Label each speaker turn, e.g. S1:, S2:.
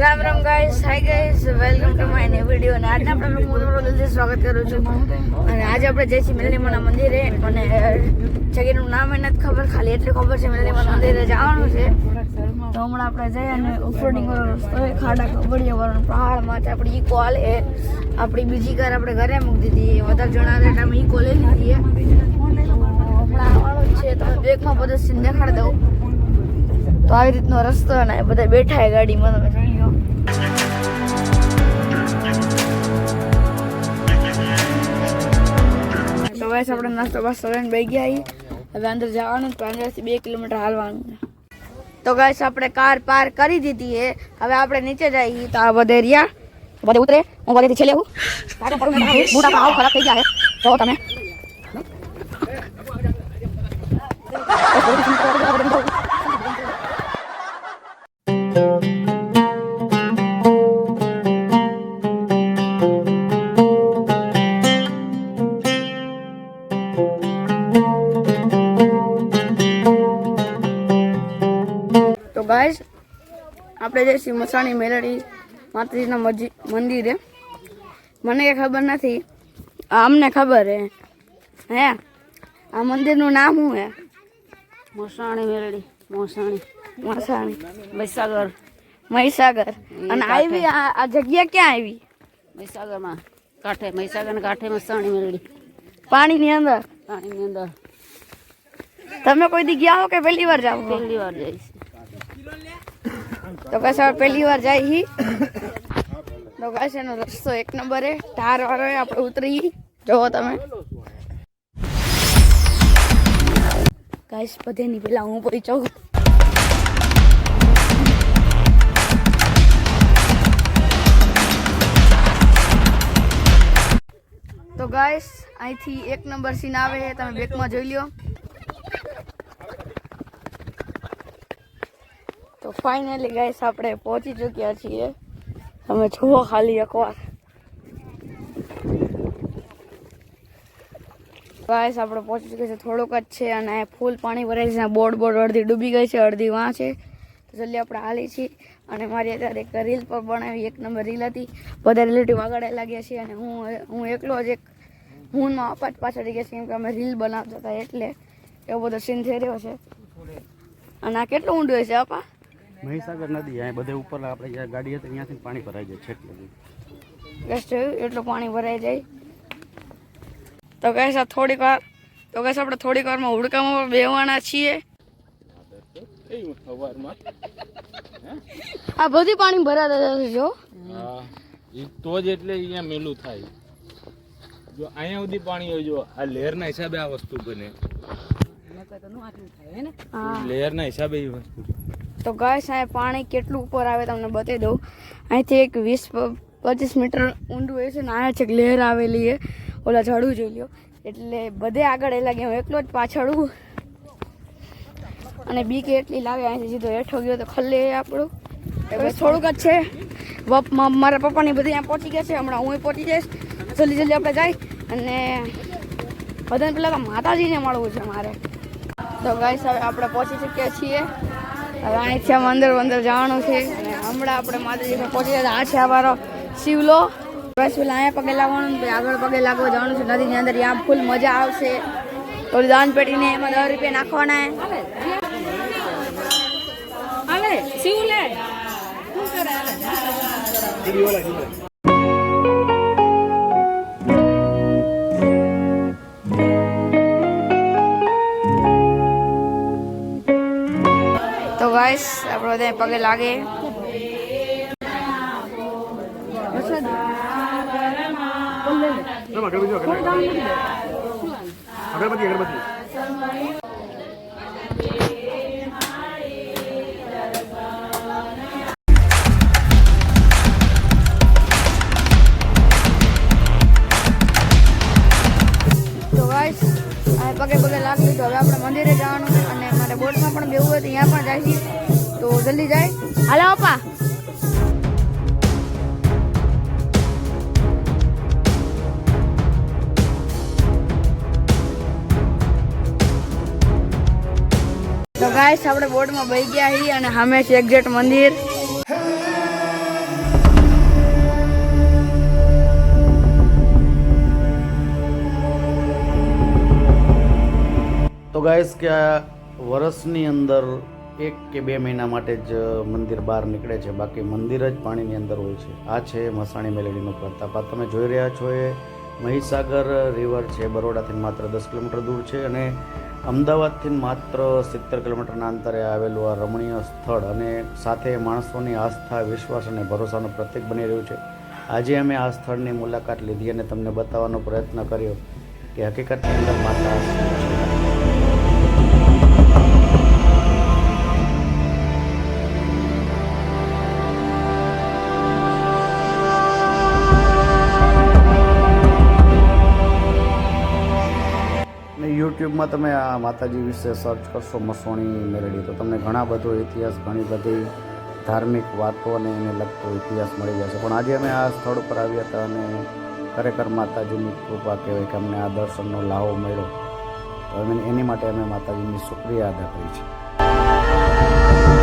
S1: Ram Ram guys hi guys welcome to my new video અને આજે આપણે હું તમારું દિલથી સ્વાગત કરું છું. અને આજે આપણે જઈએ છીએ મિલનીમાના મંદિરે અને જગ્યાનું નામ એ નથી ખબર, ખાલી એટલી ખબર છે મિલનીમાના મંદિરે જવાનું છે. તો હમણાં આપણે જઈએ અને ઓફરોડિંગ વાળો રસ્તો હોય, ખાડા કબડિયા વાળો પહાડમાં આપણી ઈકો એ આપણી બીજી કાર આપણે ઘરે મૂકી દીધી. વધારે જણા એટલે અમે ઈકો લઈ લીધી હમણાં આવવાનું છે. તમે બેગમાં બધું સીન દેખાડી દઉં. તો આવી રીતનો રસ્તો અને બધા બેઠા છે ગાડીમાં તમે જોઈ લો તો બસ આપણે નાસ્તો બાસ્તો લઈને બેસી ગયા છીએ હવે અંદર જવાનું તો અંદરથી બે કિલોમીટર હાલવાનું છે. તો ગાઈસ આપણે કાર પાર કરી દીધી છે હવે આપણે નીચે જઈએ તો આ બધે રહ્યા બધે ઉતરે હું બધેથી છેલ્લે હું કાઢો પડું ને બૂટ આપણા આવું ખરાબ થઈ ગયા છે જો તમે તો ગાઈસ આપણે જઈશું મસાણી મેલડી માતાજીના મંદિરે મને કંઈ ખબર નથી. અમને ખબર હે હે? આ મંદિરનું નામ શું હે
S2: મોસાણી મેળડી મોસાણી.
S1: મસાણી.
S2: મહીસાગર.
S1: મહીસાગર. અને આવી આ જગ્યા ક્યાં આવી?
S2: મહીસાગરમાં. કાંઠે મહીસાગરના કાંઠે મસાણી મેળડી
S1: પાણીની અંદર?
S2: પાણીની અંદર.
S1: તમે કોઈ દી ગયા હો કે પહેલી વાર જાઓ
S2: પહેલી વાર જઈશ
S1: તો કશે પહેલી વાર જાય હી. તો કશે નો રસ્તો એક નંબર હે ઢાર વાળો આપણે ઉતરી જોવો તમે. ગાઈસ બધેની પેલા હું પડી ગાઈસ, અહીંથી એક નંબર સીન આવે છે, તમે બેકમાં જોઈ લ્યો. તો ફાઇનલી ગાઈસ આપણે પહોંચી ચૂક્યા છીએ. તમે જુઓ ખાલી એકવાર. ગાઈસ, આપણે પહોંચી ચૂક્યા છે થોડુંક જ છે અને ફૂલ પાણી ભરાય છે, બોર્ડ બોર્ડ અડધી ડૂબી ગઈ છે, અડધી વાં છે. જલ્દી આપણે હાલી છીએ. અને મારી અત્યારે એક રીલ પર બનાવી, એક નંબર રીલ હતી. બધા રિલેટિવ આગળ લાગ્યા છે અને હું હું એકલો જ એક હું માં અપાચ પાછળ રહી ગયા છે કેમ કે અમે રીલ બનાવતા હતા એટલે એવો બધો સીન થઈ રહ્યો છે. અને આ કેટલું ઊંડું હશે આપા?
S3: મહીસાગર નદી અહીંયા બધે ઉપર આપણે જ્યાં ગાડી હતી ત્યાંથી પાણી ભરાઈ જાય
S1: છે જોયું એટલું પાણી ભરાઈ જાય. તો કહે આ થોડીક વાર તો ગેસ આપણે થોડીક વારમાં હુડકામાં બેવાના છીએ. આ બધી પાણી ભરાતા જશે જો.
S4: તો જ એટલે અહીંયા મેલું થાય. જો અહીંયા સુધી પાણી હોય જો આ લહેરના હિસાબે આ વસ્તુ બને.
S1: હા.
S4: લહેરના હિસાબે એ વસ્તુ.
S1: તો ગાય અહીંયા પાણી કેટલું ઉપર આવે તમને બતાવી દઉં. અહીંથી એક વીસ પચીસ મીટર ઊંડું હોય છે ને અહીંયા છેક લહેર આવેલી છે ઓલા ઝાડું જોઈ લ્યો. એટલે બધે આગળ એ લાગે હું એકલો જ પાછળ હું. અને બીક એટલી લાગે અહીંથી સીધો હેઠો ગયો તો ખલ્લે આપણું. બસ થોડુંક જ છે. મારા પપ્પાની બધી અહીંયા પહોંચી ગયા છે હમણાં હું પહોંચી જઈશ. જલ્દી જલ્દી આપણે જાય. અને બધાને પેલા માતાજીને મળવું છે મારે. તો ગાઈસ હવે આપણે પહોંચી ચૂક્યા છીએ. હવે અહીંથી આમ અંદર અંદર જવાનું છે. અને હમણાં આપણે માતાજી પર પહોંચી ગયા. આ છે અમારો શિવલો. બસ પેલા અહીંયા પગે લાગવાનું પછી આગળ પગે લાગવા જવાનું છે. નદીની અંદર ત્યાં ફૂલ મજા આવશે. ઓલી દાન પેટીને એમાં દસ રૂપિયા નાખવાના. તો ગાઈસ આપણે બધા પગે લાગે.
S3: અગરબત્તી અગરબત્તી.
S1: તો ત્યાં પણ જાય તો જલ્દી જાય. હાલો પપ્પા. તો ગાઈસ આપણે બોર્ડમાં બહી ગયા છીએ અને સામે છે એક્ઝેક્ટ મંદિર.
S3: તો ગાઈસ કે આ વરસની અંદર એક કે બે મહિના માટે જ મંદિર બહાર નીકળે છે. બાકી મંદિર જ પાણીની અંદર હોય છે. આ છે મસાણી મેલેડીનો પ્રતાપ આ તમે જોઈ રહ્યા છો એ મહીસાગર રિવર છે. બરોડાથી માત્ર દસ કિલોમીટર દૂર છે અને અમદાવાદથી માત્ર સિત્તેર કિલોમીટરના અંતરે આવેલું આ રમણીય સ્થળ અને સાથે માણસોની આસ્થા, વિશ્વાસ અને ભરોસાનું પ્રતીક બની રહ્યું છે. આજે અમે આ સ્થળની મુલાકાત લીધી અને તમને બતાવવાનો પ્રયત્ન કર્યો કે હકીકતની અંદર માતા યુટ્યુબમાં તમે આ માતાજી વિશે સર્ચ કરશો, મસોણી મેળવી તો તમને ઘણા બધો ઇતિહાસ, ઘણી બધી ધાર્મિક વાતો અને એને લગતો ઇતિહાસ મળી જશે. પણ આજે અમે આ સ્થળ ઉપર આવ્યા હતા અને ખરેખર માતાજીની કૃપા કહેવાય કે અમને આ દર્શનનો લાહો મળ્યો. તો એની માટે અમે માતાજીની શુક્રિયા અદા કરી છે